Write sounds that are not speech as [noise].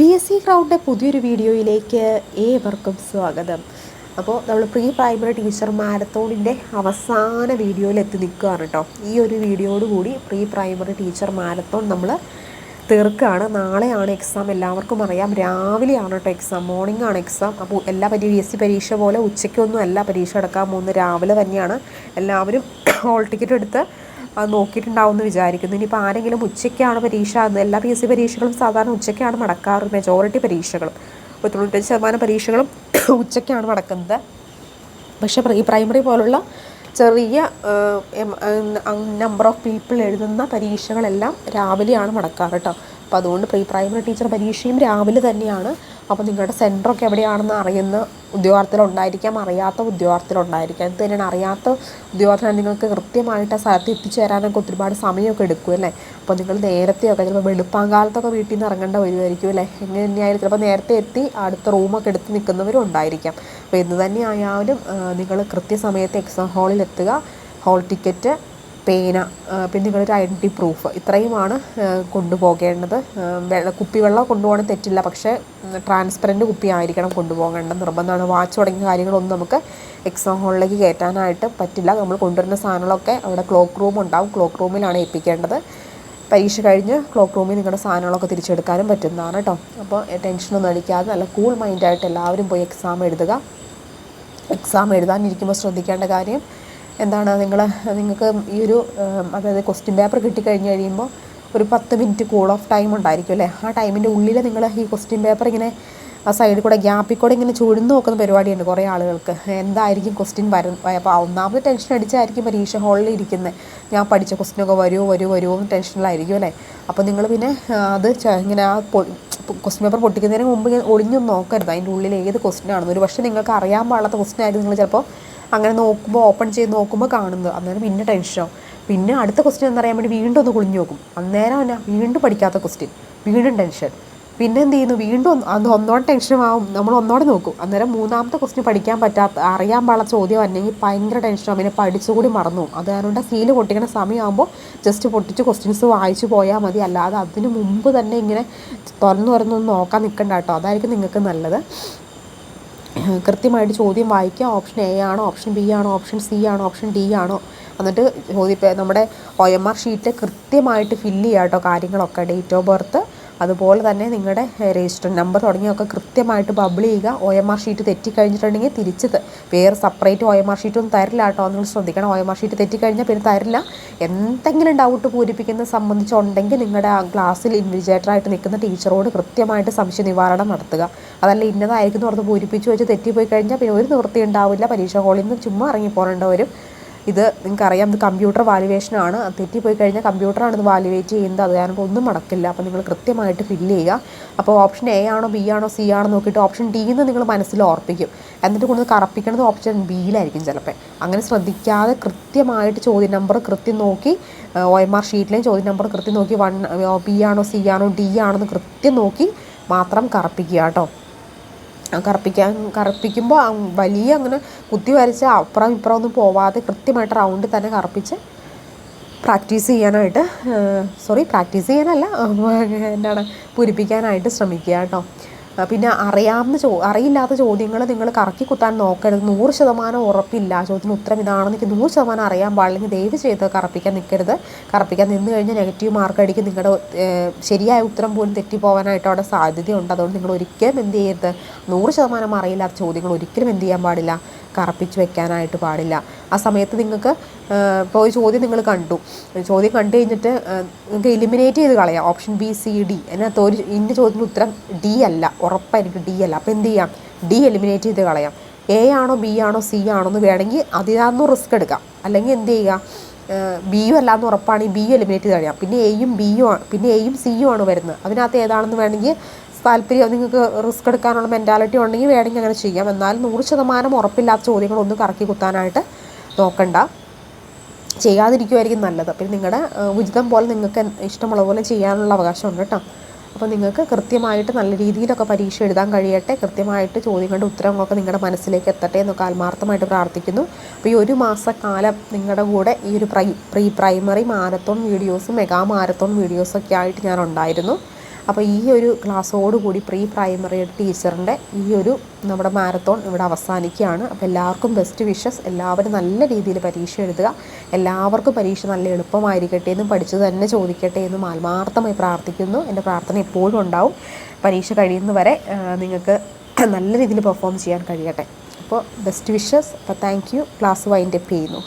P S C ക്രൗഡിന്റെ പുതിയൊരു വീഡിയോയിലേക്ക് ഏവർക്കും സ്വാഗതം. അപ്പോൾ നമ്മൾ പ്രീ പ്രൈമറി ടീച്ചർ മാരത്തോണിന്റെ അവസാന വീഡിയോയിൽ എത്തി നിൽക്കുകയാണ് കേട്ടോ. ഈ ഒരു വീഡിയോയോടുകൂടി പ്രീ പ്രൈമറി ടീച്ചർ മാരത്തോൺ നമ്മൾ തീർക്കുകയാണ്. നാളെയാണ് എക്സാം എല്ലാവർക്കും അറിയാം. രാവിലെയാണ് കേട്ടോ എക്സാം മോർണിംഗ് ആണ് എക്സാം. അപ്പോൾ എല്ലാ പരി എസ് സി പരീക്ഷ പോലെ ഉച്ചയ്ക്കൊന്നും അല്ല പരീക്ഷ എടുക്കാൻ പോകുന്നത്. രാവിലെ തന്നെയാണ്. എല്ലാവരും ഹോൾ ടിക്കറ്റ് എടുത്ത് അത് നോക്കിയിട്ടുണ്ടാവും വിചാരിക്കുന്നു. ഇനിയിപ്പോൾ ആരെങ്കിലും ഉച്ചയ്ക്കാണ് പരീക്ഷ എല്ലാ പി എസ് സി പരീക്ഷകളും സാധാരണ ഉച്ചയ്ക്കാണ് നടക്കാറ് മെജോറിറ്റി പരീക്ഷകളും. ഇപ്പോൾ തൊണ്ണൂറ്റഞ്ച് ശതമാനം പരീക്ഷകളും [coughs] ഉച്ചയ്ക്കാണ് നടക്കുന്നത്. പക്ഷേ ഈ പ്രൈമറി പോലുള്ള ചെറിയ നമ്പർ ഓഫ് പീപ്പിൾ എഴുതുന്ന പരീക്ഷകളെല്ലാം രാവിലെയാണ് നടക്കാറ് കേട്ടോ അപ്പോൾ അതുകൊണ്ട് പ്രീ പ്രൈമറി ടീച്ചർ പരീക്ഷയും രാവിലെ തന്നെയാണ്. അപ്പോൾ നിങ്ങളുടെ സെന്ററൊക്കെ എവിടെയാണെന്ന് അറിയുന്ന ഉദ്യോഗാർത്ഥികളുണ്ടായിരിക്കാം അറിയാത്ത ഉദ്യോഗാർത്ഥികളുണ്ടായിരിക്കാം. ഇത് തന്നെയാണ് അറിയാത്ത ഉദ്യോഗാർത്ഥികൾ നിങ്ങൾക്ക് കൃത്യമായിട്ട് ആ സ്ഥലത്ത് എത്തിച്ചേരാനൊക്കെ ഒരുപാട് സമയമൊക്കെ എടുക്കും അല്ലേ? അപ്പോൾ നിങ്ങൾ നേരത്തെയൊക്കെ ചിലപ്പോൾ വെളുപ്പാങ്കാലത്തൊക്കെ വീട്ടിൽ നിന്ന് ഇറങ്ങേണ്ട വരുമായിരിക്കും അല്ലേ? എങ്ങനെ തന്നെയായാലും ചിലപ്പോൾ നേരത്തെ എത്തി അടുത്ത റൂമൊക്കെ എടുത്ത് നിൽക്കുന്നവരും ഉണ്ടായിരിക്കാം. അപ്പോൾ എന്ത് തന്നെ ആയാലും നിങ്ങൾ കൃത്യസമയത്ത് എക്സാം ഹാളിൽ എത്തുക. ഹാൾ ടിക്കറ്റ് പേന പിന്നെ നിങ്ങളൊരു ഐഡന്റി പ്രൂഫ് ഇത്രയുമാണ് കൊണ്ടുപോകേണ്ടത്. വെള്ള കുപ്പിവെള്ളം കൊണ്ടുപോകണം തെറ്റില്ല പക്ഷേ ട്രാൻസ്പെറന്റ് കുപ്പി ആയിരിക്കണം കൊണ്ടുപോകേണ്ടത്. നിർബന്ധമാണ്. വാച്ച് തുടങ്ങിയ കാര്യങ്ങളൊന്നും നമുക്ക് എക്സാം ഹോളിലേക്ക് കയറ്റാനായിട്ട് പറ്റില്ല. നമ്മൾ കൊണ്ടുവരുന്ന സാധനങ്ങളൊക്കെ അവിടെ ക്ലോക്ക് റൂം ഉണ്ടാവും. ക്ലോക്ക് റൂമിലാണ് ഏൽപ്പിക്കേണ്ടത്. പരീക്ഷ കഴിഞ്ഞ് ക്ലോക്ക് റൂമിൽ നിങ്ങളുടെ സാധനങ്ങളൊക്കെ തിരിച്ചെടുക്കാനും പറ്റുന്നതാണ് കേട്ടോ അപ്പോൾ ടെൻഷനൊന്നും അടിക്കാതെ നല്ല കൂൾ മൈൻഡായിട്ട് എല്ലാവരും പോയി എക്സാം എഴുതുക. എക്സാം എഴുതാനിരിക്കുമ്പോൾ ശ്രദ്ധിക്കേണ്ട കാര്യം എന്താണ് നിങ്ങൾ നിങ്ങൾക്ക് ഈ ഒരു അതായത് ക്വസ്റ്റ്യൻ പേപ്പർ കിട്ടിക്കഴിഞ്ഞ് കഴിയുമ്പോൾ ഒരു പത്ത് മിനിറ്റ് കൂൾ ഓഫ് ടൈം ഉണ്ടായിരിക്കും അല്ലേ? ആ ടൈമിന്റെ ഉള്ളിൽ നിങ്ങൾ ഈ ക്വസ്റ്റ്യൻ പേപ്പർ ഇങ്ങനെ ആ സൈഡിൽ കൂടെ ഗ്യാപ്പിൽ കൂടെ ഇങ്ങനെ ചുഴിന്ന് നോക്കുന്ന പരിപാടിയുണ്ട് കുറേ ആളുകൾക്ക്. എന്തായിരിക്കും ക്വസ്റ്റ്യൻ വരും അപ്പോൾ ഒന്നാമത് ടെൻഷൻ അടിച്ചായിരിക്കും പരീക്ഷ ഹാളിൽ ഇരിക്കുന്നത് ഞാൻ പഠിച്ച ക്വസ്റ്റ്യനൊക്കെ വരുമോ വരുമോ വരുമോ എന്ന് ടെൻഷനിലായിരിക്കും അല്ലേ? അപ്പോൾ നിങ്ങൾ പിന്നെ അത് ഇങ്ങനെ ആ ക്വസ്റ്റ്യൻ പേപ്പർ പൊട്ടിക്കുന്നതിന് മുമ്പ് ഇങ്ങനെ ഒളിഞ്ഞൊന്നും നോക്കരുത്. അതിന്റെ ഉള്ളിൽ ഏത് ക്വസ്റ്റ്യൻ ആണെന്ന്. ഒരു പക്ഷേ നിങ്ങൾക്ക് അറിയാൻ പാടാത്ത ക്വസ്റ്റ്യൻ ആയിരിക്കും നിങ്ങൾ ചിലപ്പോൾ അങ്ങനെ നോക്കുമ്പോൾ ഓപ്പൺ ചെയ്ത് നോക്കുമ്പോൾ കാണുന്നത്. അന്നേരം പിന്നെ ടെൻഷനാവും പിന്നെ അടുത്ത ക്വസ്റ്റ്യൻ എന്നറിയാൻ വേണ്ടി വീണ്ടും ഒന്ന് കുളിഞ്ഞു നോക്കും. അന്നേരം തന്നെ വീണ്ടും പഠിക്കാത്ത ക്വസ്റ്റ്യൻ വീണ്ടും ടെൻഷൻ പിന്നെ എന്ത് ചെയ്യുന്നു? വീണ്ടും അത് ഒന്നോടെ ടെൻഷനുമാവും നമ്മൾ ഒന്നോടെ നോക്കും. അന്നേരം മൂന്നാമത്തെ ക്വസ്റ്റ്യൻ പഠിക്കാൻ പറ്റാത്ത അറിയാൻ പാടുള്ള ചോദ്യം അല്ലെങ്കിൽ ഭയങ്കര ടെൻഷനാവും പിന്നെ പഠിച്ചുകൂടി മറന്നു അത് കാരണം സീൽ പൊട്ടിക്കുന്ന സമയമാകുമ്പോൾ ജസ്റ്റ് പൊട്ടിച്ച് ക്വസ്റ്റ്യൻസ് വായിച്ചു പോയാൽ മതി. അല്ലാതെ അതിന് മുമ്പ് തന്നെ ഇങ്ങനെ തുറന്നു തുറന്നൊന്ന് നോക്കാൻ നിൽക്കണ്ട കേട്ടോ. അതായിരിക്കും നിങ്ങൾക്ക് നല്ലത്. കൃത്യമായിട്ട് ചോദ്യം വായിക്കുക. ഓപ്ഷൻ എ ആണോ ഓപ്ഷൻ ബി ആണോ ഓപ്ഷൻ സി ആണോ ഓപ്ഷൻ ഡി ആണോ? എന്നിട്ട് ചോദ്യ നമ്മുടെ ഒ എം ആർ ഷീറ്റിൽ കൃത്യമായിട്ട് ഫില്ല് ചെയ്യുക കേട്ടോ കാര്യങ്ങളൊക്കെ. ഡേറ്റ് ഓഫ് ബർത്ത് അതുപോലെ തന്നെ നിങ്ങളുടെ രജിസ്റ്റർ നമ്പർ തുടങ്ങിയൊക്കെ കൃത്യമായിട്ട് ബബിൾ ചെയ്യുക. ഒ എം ആർ ഷീറ്റ് തെറ്റിക്കഴിഞ്ഞിട്ടുണ്ടെങ്കിൽ തിരിച്ച് വേറെ separate O M R sheet ഒന്നും തരില്ല കേട്ടോ. നിങ്ങൾ ശ്രദ്ധിക്കണം. ഒ എം ആർ ഷീറ്റ് തെറ്റിക്കഴിഞ്ഞാൽ പിന്നെ തരില്ല. എന്തെങ്കിലും ഡൗട്ട് പൂരിപ്പിക്കുന്നത് സംബന്ധിച്ചുണ്ടെങ്കിൽ നിങ്ങളുടെ ആ ക്ലാസ്സിൽ ഇൻവിജേറ്ററായിട്ട് നിൽക്കുന്ന ടീച്ചറോട് കൃത്യമായിട്ട് സംശയ നിവാരണം നടത്തുക. അതല്ല ഇന്നതായിരിക്കും ഓർത്ത് പൂരിപ്പിച്ച് വെച്ച് തെറ്റിപ്പോയി കഴിഞ്ഞാൽ പിന്നെ ഒരു നിവൃത്തി ഉണ്ടാവില്ല. പരീക്ഷ ഹാളിൽ നിന്ന് ചുമ്മാ ഇറങ്ങി പോകേണ്ട വരും ഇത് നിങ്ങൾക്കറിയാം ഇത് കമ്പ്യൂട്ടർ വാലുവേഷനാണ് തെറ്റിപ്പോയി കഴിഞ്ഞാൽ കമ്പ്യൂട്ടറാണ് ഇത് വാലുവേറ്റ് ചെയ്യുന്നത്. അത് കാരണം ഒന്നും നടക്കില്ല. അപ്പോൾ നിങ്ങൾ കൃത്യമായിട്ട് ഫില്ല് ചെയ്യുക. അപ്പോൾ ഓപ്ഷൻ എ ആണോ ബി ആണോ സി ആണോ നോക്കിയിട്ട് ഓപ്ഷൻ ഡി എന്ന് നിങ്ങൾ മനസ്സിൽ ഓർപ്പിക്കും. എന്നിട്ട് കൂടുതൽ കറപ്പിക്കുന്നത് ഓപ്ഷൻ ബിയിലായിരിക്കും ചിലപ്പോൾ. അങ്ങനെ ശ്രദ്ധിക്കാതെ കൃത്യമായിട്ട് ചോദ്യ നമ്പർ കൃത്യം നോക്കി ഒ എം ആർ ഷീറ്റിലെയും ചോദ്യ നമ്പർ കൃത്യം നോക്കി വൺ ബി ആണോ സി ആണോ ഡി ആണോ എന്ന് കൃത്യം നോക്കി മാത്രം കറപ്പിക്കുക കേട്ടോ. കറുപ്പിക്കാൻ കറുപ്പിക്കുമ്പോൾ വലിയ അങ്ങനെ കുത്തി വരച്ച് അപ്പുറം ഇപ്പുറം ഒന്നും പോവാതെ കൃത്യമായിട്ട് റൗണ്ടിൽ തന്നെ കറുപ്പിച്ച് പ്രാക്ടീസ് ചെയ്യാനായിട്ട് സോറി പ്രാക്ടീസ് ചെയ്യാനല്ല എന്താണ് പൂരിപ്പിക്കാനായിട്ട് ശ്രമിക്കുക കേട്ടോ. പിന്നെ അറിയാവുന്ന ചോ അറിയില്ലാത്ത ചോദ്യങ്ങൾ നിങ്ങൾ കറക്കി കുത്താൻ നോക്കരുത്. നൂറ് ശതമാനം ഉറപ്പില്ല. ചോദ്യത്തിന് ഉത്തരം ഇതാണെന്ന് എനിക്ക് നൂറ് ശതമാനം അറിയാൻ പാടില്ലെങ്കിൽ ദയവ് ചെയ്ത് കറപ്പിക്കാൻ നിൽക്കരുത് കറപ്പിക്കാൻ നിന്ന് കഴിഞ്ഞാൽ നെഗറ്റീവ് മാർക്ക് അടിക്കും. നിങ്ങളുടെ ശരിയായ ഉത്തരം പോലും തെറ്റിപ്പോകാനായിട്ട് അവിടെ സാധ്യതയുണ്ട്. അതുകൊണ്ട് നിങ്ങൾ ഒരിക്കലും എന്ത് ചെയ്യരുത്. നൂറ് ശതമാനം അറിയില്ലാത്ത ചോദ്യങ്ങൾ ഒരിക്കലും എന്ത് ചെയ്യാൻ പാടില്ല. കറപ്പിച്ച് വെക്കാനായിട്ട് പാടില്ല. ആ സമയത്ത് നിങ്ങൾക്ക് ഇപ്പോൾ ഒരു ചോദ്യം നിങ്ങൾ കണ്ടു. ചോദ്യം കണ്ടു കഴിഞ്ഞിട്ട് നിങ്ങൾക്ക് എലിമിനേറ്റ് ചെയ്ത് കളയാം. ഓപ്ഷൻ ബി സി ഡി അതിനകത്ത് ഒരു ഇന്ന ചോദ്യത്തിന് ഉത്തരം ഡി അല്ല. ഉറപ്പായിരിക്കും ഡി അല്ല. അപ്പോൾ എന്ത് ചെയ്യാം? ഡി എലിമിനേറ്റ് ചെയ്ത് കളയാം. എ ആണോ ബി ആണോ സി ആണോ എന്ന് വേണമെങ്കിൽ അതിനകത്ത് റിസ്ക് എടുക്കാം അല്ലെങ്കിൽ എന്ത് ചെയ്യുക? ബിയും അല്ലാന്ന് ഉറപ്പാണെങ്കിൽ ബി എലിമിനേറ്റ് ചെയ്ത് കഴിയാം പിന്നെ എയും ബിയും ആണ് പിന്നെ എയും സിയും ആണ് വരുന്നത്. അതിനകത്ത് ഏതാണെന്ന് വേണമെങ്കിൽ താല്പര്യം നിങ്ങൾക്ക് റിസ്ക് എടുക്കാനുള്ള മെന്റാലിറ്റി ഉണ്ടെങ്കിൽ വേണമെങ്കിൽ അങ്ങനെ ചെയ്യാം. എന്നാൽ നൂറ് ശതമാനം ഉറപ്പില്ലാത്ത ചോദ്യങ്ങളൊന്നും കറക്കി കുത്താനായിട്ട് നോക്കണ്ട. ചെയ്യാതിരിക്കുമായിരിക്കും നല്ലത്. പിന്നെ നിങ്ങളുടെ ഉചിതം പോലെ നിങ്ങൾക്ക് ഇഷ്ടമുള്ള പോലെ ചെയ്യാനുള്ള അവകാശമുണ്ട് കേട്ടോ. അപ്പോൾ നിങ്ങൾക്ക് കൃത്യമായിട്ട് നല്ല രീതിയിലൊക്കെ പരീക്ഷ എഴുതാൻ കഴിയട്ടെ. കൃത്യമായിട്ട് ചോദ്യങ്ങളുടെ ഉത്തരങ്ങളൊക്കെ നിങ്ങളുടെ മനസ്സിലേക്ക് എത്തട്ടെ എന്നൊക്കെ ആത്മാർത്ഥമായിട്ട് പ്രാർത്ഥിക്കുന്നു. അപ്പോൾ ഈ ഒരു മാസക്കാലം നിങ്ങളുടെ കൂടെ ഈ ഒരു പ്രൈ പ്രീ പ്രൈമറി മാരത്തോൺ വീഡിയോസും മെഗാ മാരത്തോൺ വീഡിയോസൊക്കെ ആയിട്ട് ഞാൻ ഉണ്ടായിരുന്നു. അപ്പോൾ ഈ ഒരു ക്ലാസ്സോടുകൂടി പ്രീ പ്രൈമറി ടീച്ചറിന്റെ ഈ ഒരു നമ്മുടെ മാരത്തോൺ ഇവിടെ അവസാനിക്കുകയാണ്. അപ്പോൾ എല്ലാവർക്കും ബെസ്റ്റ് വിഷസ്. എല്ലാവരും നല്ല രീതിയിൽ പരീക്ഷ എഴുതുക. എല്ലാവർക്കും പരീക്ഷ നല്ല എളുപ്പമായിരിക്കട്ടെ എന്നും പഠിച്ചു തന്നെ ചോദിക്കട്ടെ എന്നും ആത്മാർത്ഥമായി പ്രാർത്ഥിക്കുന്നു. എന്റെ പ്രാർത്ഥന എപ്പോഴും ഉണ്ടാവും. പരീക്ഷ കഴിയുന്നവരെ നിങ്ങൾക്ക് നല്ല രീതിയിൽ പെർഫോം ചെയ്യാൻ കഴിയട്ടെ. അപ്പോൾ ബെസ്റ്റ് വിഷസ്. അപ്പോൾ thank you. Class wind up ചെയ്യുന്നു.